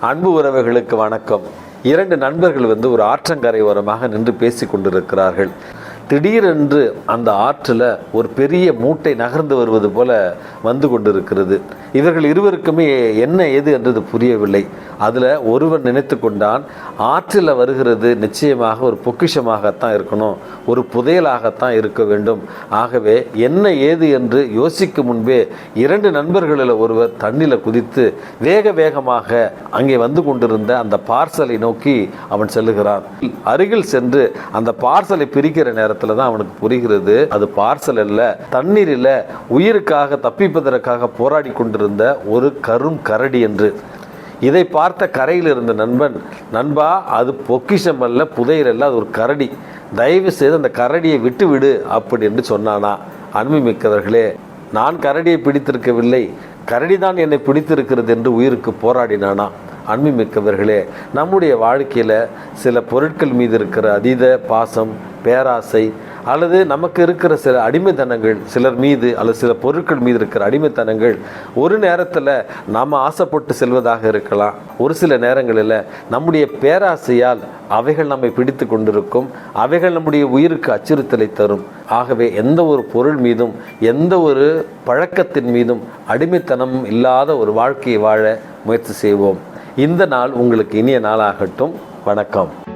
அன்பு உறவுகளுக்கு வணக்கம். இரண்டு நண்பர்கள் வந்து ஒரு ஆற்றங்கரை ஓரமாக நின்று பேசி கொண்டிருக்கிறார்கள். திடீரென்று அந்த ஆற்றில் ஒரு பெரிய மூட்டை நகர்ந்து வருவது போல வந்து கொண்டிருக்கிறது. இவர்கள் இருவருக்குமே என்ன ஏது என்றது புரியவில்லை. அதில் ஒருவன் நினைத்து கொண்டான் ஆற்றில் வருகிறது நிச்சயமாக ஒரு பொக்கிஷமாகத்தான் இருக்கணும் ஒரு புதையலாகத்தான் இருக்க வேண்டும். ஆகவே என்ன ஏது என்று யோசிக்கும் முன்பே இரண்டு நண்பர்களில் ஒருவர் தண்ணியில் குதித்து வேக வேகமாக அங்கே வந்து கொண்டிருந்த அந்த பார்சலை நோக்கி அவன் செல்லுகிறான். அருகில் சென்று அந்த பார்சலை பிரிக்கிற நேரத்தில் தான் அவனுக்கு புரிகிறது அது பார்சல் அல்ல தண்ணீரில் உயிருக்காக தப்பிப்பதற்காக போராடி கொண்டிருந்த ஒரு கரும் கரடி என்று. இதை பார்த்த கரையில் இருந்த நண்பன் நண்பா அது பொக்கிஷம் அல்ல புதையல் அல்ல அது ஒரு கரடி. தயவு செய்து அந்த கரடியை விட்டு விடு அப்படி என்று சொன்னானா அன்பு மிக்கவர்களே. நான் கரடியை பிடித்திருக்கவில்லை. கரடிதான் என்னை பிடித்திருக்கிறது என்று உயிருக்கு போராடினானா? அன்பு மிக்கவர்களே நம்முடைய வாழ்க்கையில் சில பொருட்கள் மீது இருக்கிற அதீத பாசம் பேராசை அல்லது நமக்கு இருக்கிற சில அடிமைத்தனங்கள் சிலர் மீது அல்லது சில பொருட்கள் மீது இருக்கிற அடிமைத்தனங்கள் ஒரு நேரத்தில் நாம் ஆசைப்பட்டு செல்வதாக இருக்கலாம். ஒரு சில நேரங்களில் நம்முடைய பேராசையால் அவைகள் நம்மை பிடித்து கொண்டிருக்கும் அவைகள் நம்முடைய உயிருக்கு அச்சுறுத்தலை தரும். ஆகவே எந்த ஒரு பொருள் மீதும் எந்த ஒரு பழக்கத்தின் மீதும் அடிமைத்தனம் இல்லாத ஒரு வாழ்க்கையை வாழ முயற்சி செய்வோம். இந்த நாள் உங்களுக்கு இனிய நாளாகட்டும். வணக்கம்.